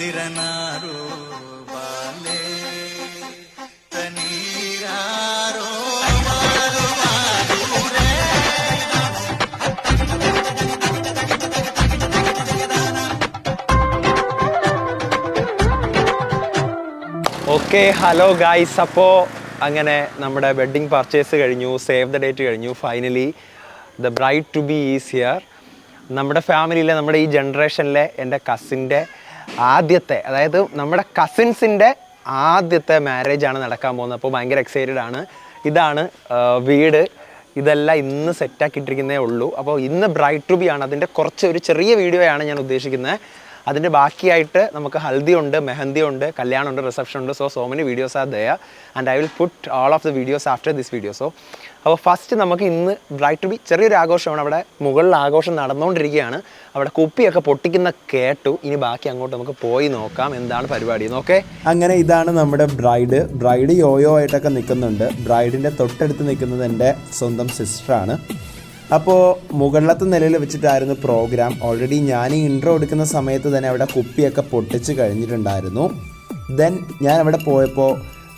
ದಿರನಾರು ಬಾಲೆ ತನೀರಾರೋ ಮಾರು ಮಾರೂರೇ. Okay hello guys അപ്പോൾ അങ്ങനെ നമ്മുടെ വെഡ്ഡിങ് പർച്ചേസ് കഴിഞ്ഞു സേവ് ദ ഡേറ്റ് കഴിഞ്ഞു finally the bride to be is here നമ്മുടെ ഫാമിലിയിലെ നമ്മുടെ ഈ ജനറേഷനിലെ എൻ്റെ കസിൻ്റെ ആദ്യത്തെ അതായത് നമ്മുടെ കസിൻസിന്റെ ആദ്യത്തെ മാരേജ് ആണ് നടക്കാൻ പോകുന്നത്. അപ്പോൾ ഭയങ്കര എക്സൈറ്റഡ് ആണ്. ഇതാണ് വീട്. ഇതെല്ലാം ഇന്ന് സെറ്റാക്കിയിട്ടിരിക്കുന്നേ ഉള്ളൂ. അപ്പോൾ ഇന്ന് ബ്രൈറ്റ് ടു ബി ആണ്. അതിന്റെ കുറച്ച് ഒരു ചെറിയ വീഡിയോയാണ് ഞാൻ ഉദ്ദേശിക്കുന്നത്. അതിന്റെ ബാക്കിയായിട്ട് നമുക്ക് ഹൽദി ഉണ്ട് മെഹന്തി ഉണ്ട് കല്യാണം ഉണ്ട് റിസപ്ഷൻ ഉണ്ട് so so many videos are there and I will put all of the videos after this video so അപ്പോൾ ഫസ്റ്റ് നമുക്ക് ഇന്ന് ബ്രൈറ്റ് ബി ചെറിയൊരു ആഘോഷമാണ്. അവിടെ മുകളിൽ ആഘോഷം നടന്നുകൊണ്ടിരിക്കുകയാണ്. അവിടെ കുപ്പിയൊക്കെ പൊട്ടിക്കുന്ന കേട്ടു. ഇനി ബാക്കി അങ്ങോട്ട് നമുക്ക് പോയി നോക്കാം. എന്താണ് പരിപാടി നോക്കേ അങ്ങനെ ഇതാണ് നമ്മുടെ ബ്രൈഡ് ബ്രൈഡ് യോയോ ആയിട്ടൊക്കെ നിൽക്കുന്നുണ്ട്. ബ്രൈഡിന്റെ തൊട്ടടുത്ത് നിൽക്കുന്നത് എന്റെ സ്വന്തം സിസ്റ്ററാണ് അപ്പോൾ മുകളിലത്തെ നിലയിൽ വെച്ചിട്ടായിരുന്നു പ്രോഗ്രാം ഓൾറെഡി ഞാൻ ഇൻട്രോ എടുക്കുന്ന സമയത്ത് തന്നെ അവിടെ കുപ്പിയൊക്കെ പൊട്ടിച്ച് കഴിഞ്ഞിട്ടുണ്ടായിരുന്നു. ദെൻ ഞാൻ അവിടെ പോയപ്പോൾ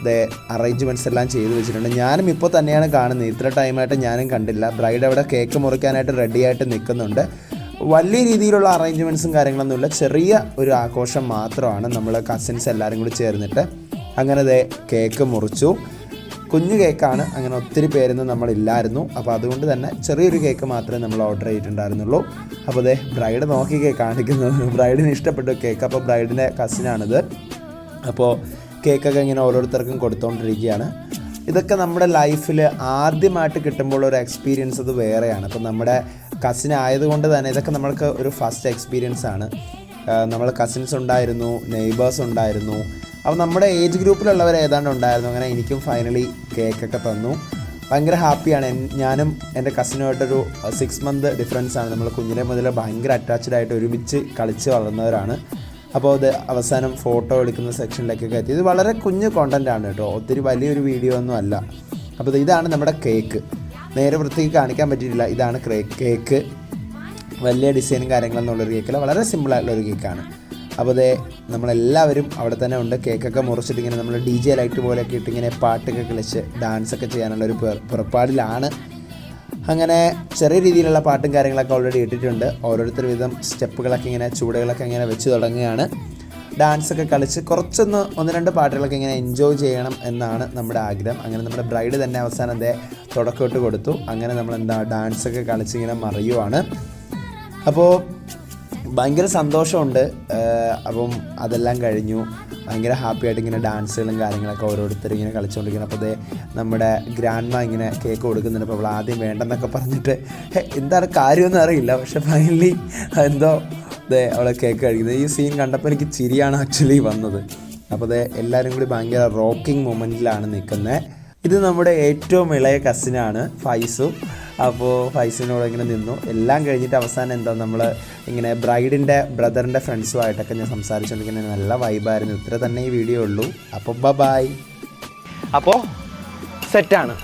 ദേ അറേഞ്ച്മെന്റ്സ് എല്ലാം ചെയ്ത് വെച്ചിട്ടുണ്ട്. ഞാനും ഇപ്പോൾ തന്നെയാണ് കാണുന്നത്. ഇത്ര ടൈമായിട്ട് ഞാനും കണ്ടില്ല. ബ്രൈഡ് അവിടെ കേക്ക് മുറിക്കാനായിട്ട് റെഡിയായിട്ട് നിൽക്കുന്നുണ്ട്. വലിയ രീതിയിലുള്ള അറേഞ്ച്മെന്റ്സും കാര്യങ്ങളൊന്നുമില്ല ചെറിയ ഒരു ആഘോഷം മാത്രമാണ് നമ്മൾ കസിൻസ് എല്ലാവരും കൂടി ചേർന്നിട്ട് അങ്ങനെ ദേ കേക്ക് മുറിച്ചു. കുഞ്ഞു കേക്കാണ്. അങ്ങനെ ഒത്തിരി പേരൊന്നും നമ്മളില്ലായിരുന്നു. അപ്പോൾ അതുകൊണ്ട് തന്നെ ചെറിയൊരു കേക്ക് മാത്രമേ നമ്മൾ ഓർഡർ ചെയ്തിട്ടുണ്ടായിരുന്നുള്ളൂ. അപ്പോൾ ദേ ബ്രൈഡ് നോക്കി കേക്ക് കാണിക്കുന്നത്. ബ്രൈഡിന് ഇഷ്ടപ്പെട്ട കേക്ക്. അപ്പോൾ ബ്രൈഡിന്റെ കസിനാണിത്. അപ്പോൾ കേക്കൊക്കെ ഇങ്ങനെ ഓരോരുത്തർക്കും കൊടുത്തുകൊണ്ടിരിക്കുകയാണ് ഇതൊക്കെ നമ്മുടെ ലൈഫിൽ ആദ്യമായിട്ട് കിട്ടുമ്പോൾ ഒരു എക്സ്പീരിയൻസ് അത് വേറെയാണ്. അപ്പം നമ്മുടെ കസിൻ ആയതുകൊണ്ട് തന്നെ ഇതൊക്കെ നമ്മൾക്ക് ഒരു ഫസ്റ്റ് എക്സ്പീരിയൻസ് ആണ്. നമ്മൾ കസിൻസ് ഉണ്ടായിരുന്നു നെയ്ബേഴ്സ് ഉണ്ടായിരുന്നു. അപ്പോൾ നമ്മുടെ ഏജ് ഗ്രൂപ്പിലുള്ളവർ ഏതാണ്ട് ഉണ്ടായിരുന്നു. അങ്ങനെ എനിക്കും ഫൈനലി കേക്കൊക്കെ തന്നു. ഭയങ്കര ഹാപ്പിയാണ് ഞാനും എന്റെ കസിനുമായിട്ടൊരു സിക്സ് മന്ത് ഡിഫറൻസ് ആണ്. നമ്മൾ കുഞ്ഞിലെ മുതൽ ഭയങ്കര അറ്റാച്ച്ഡ് ആയിട്ട് ഒരുമിച്ച് കളിച്ച് വളർന്നവരാണ്. അപ്പോൾ അത് അവസാനം ഫോട്ടോ എടുക്കുന്ന സെക്ഷനിലേക്കൊക്കെ എത്തി. ഇത് വളരെ കുഞ്ഞ് ആണ് കേട്ടോ. ഒത്തിരി വലിയൊരു വീഡിയോ ഒന്നും അല്ല. അപ്പോൾ ഇതാണ് നമ്മുടെ കേക്ക് നേരെ വൃത്തിക്ക് കാണിക്കാൻ പറ്റിയിട്ടില്ല. ഇതാണ് കേക്ക് വലിയ ഡിസൈനും കാര്യങ്ങളൊന്നുള്ളൊരു കേക്കല്ല വളരെ സിമ്പിളായിട്ടുള്ളൊരു കേക്കാണ് അപ്പോൾ അതേ നമ്മളെല്ലാവരും അവിടെ തന്നെ ഉണ്ട്. കേക്കൊക്കെ മുറിച്ചിട്ട് ഇങ്ങനെ നമ്മൾ ഡി ജെ ലൈറ്റ് പോലെയൊക്കെ ഇട്ട് ഇങ്ങനെ പാട്ടൊക്കെ കളിച്ച് ഡാൻസൊക്കെ ചെയ്യാനുള്ള ഒരു പുറ- പുറപ്പാടിലാണ്. അങ്ങനെ ചെറിയ രീതിയിലുള്ള പാട്ടും കാര്യങ്ങളൊക്കെ ഓൾറെഡി ഇട്ടിട്ടുണ്ട്. ഓരോരുത്തർ വിധം സ്റ്റെപ്പുകളൊക്കെ ഇങ്ങനെ ചൂടുകളൊക്കെ ഇങ്ങനെ വെച്ച് തുടങ്ങുകയാണ്. ഡാൻസൊക്കെ കളിച്ച് കുറച്ചൊന്ന് ഒന്ന് രണ്ട് പാട്ടുകളൊക്കെ ഇങ്ങനെ എൻജോയ് ചെയ്യണം എന്നാണ് നമ്മുടെ ആഗ്രഹം. അങ്ങനെ നമ്മുടെ ബ്രൈഡ് തന്നെ അവസാനം അതേ തുടക്കമിട്ട് കൊടുത്തു. അങ്ങനെ നമ്മൾ എന്താ ഡാൻസൊക്കെ കളിച്ച് ഇങ്ങനെ മറിയുവാണ്. അപ്പോൾ ഭയങ്കര സന്തോഷമുണ്ട്. അപ്പം അതെല്ലാം കഴിഞ്ഞു. ഭയങ്കര ഹാപ്പി ആയിട്ട് ഇങ്ങനെ ഡാൻസുകളും കാര്യങ്ങളൊക്കെ ഓരോരുത്തർ ഇങ്ങനെ കളിച്ചുകൊണ്ടിരിക്കുന്നത് അപ്പോൾ അതേ നമ്മുടെ ഗ്രാൻഡ്മ ഇങ്ങനെ കേക്ക് കൊടുക്കുന്നുണ്ട്. അപ്പോൾ അവൾ ആദ്യം വേണ്ടെന്നൊക്കെ പറഞ്ഞിട്ട് "ഹേ, എന്താണ് കാര്യമൊന്നും അറിയില്ല. പക്ഷെ ഫൈനലി എന്തോ അതേ അവളെ കേക്ക് കഴിക്കുന്നത് ഈ സീൻ കണ്ടപ്പോൾ എനിക്ക് ചിരിയാണ് ആക്ച്വലി വന്നത്. അപ്പോൾ അതെ എല്ലാവരും കൂടി ഭയങ്കര റോക്കിംഗ് മൊമെന്റിലാണ് നിൽക്കുന്നത് ഇത് നമ്മുടെ ഏറ്റവും ഇളയ കസിനാണ് ഫൈസു. അപ്പോൾ ഫൈസിനോട് ഇങ്ങനെ നിന്നു. എല്ലാം കഴിഞ്ഞിട്ട് അവസാനം എന്താ നമ്മൾ ഇങ്ങനെ ബ്രൈഡിന്റെ ബ്രദറിന്റെ ഫ്രണ്ട്സുമായിട്ടൊക്കെ ഞാൻ സംസാരിച്ചുകൊണ്ടിരിക്കുന്ന നല്ല വൈബായിരുന്നു ഇത്ര തന്നെ ഈ വീഡിയോ ഉള്ളൂ. അപ്പോൾ ബ ബായ് അപ്പോൾ സെറ്റാണ്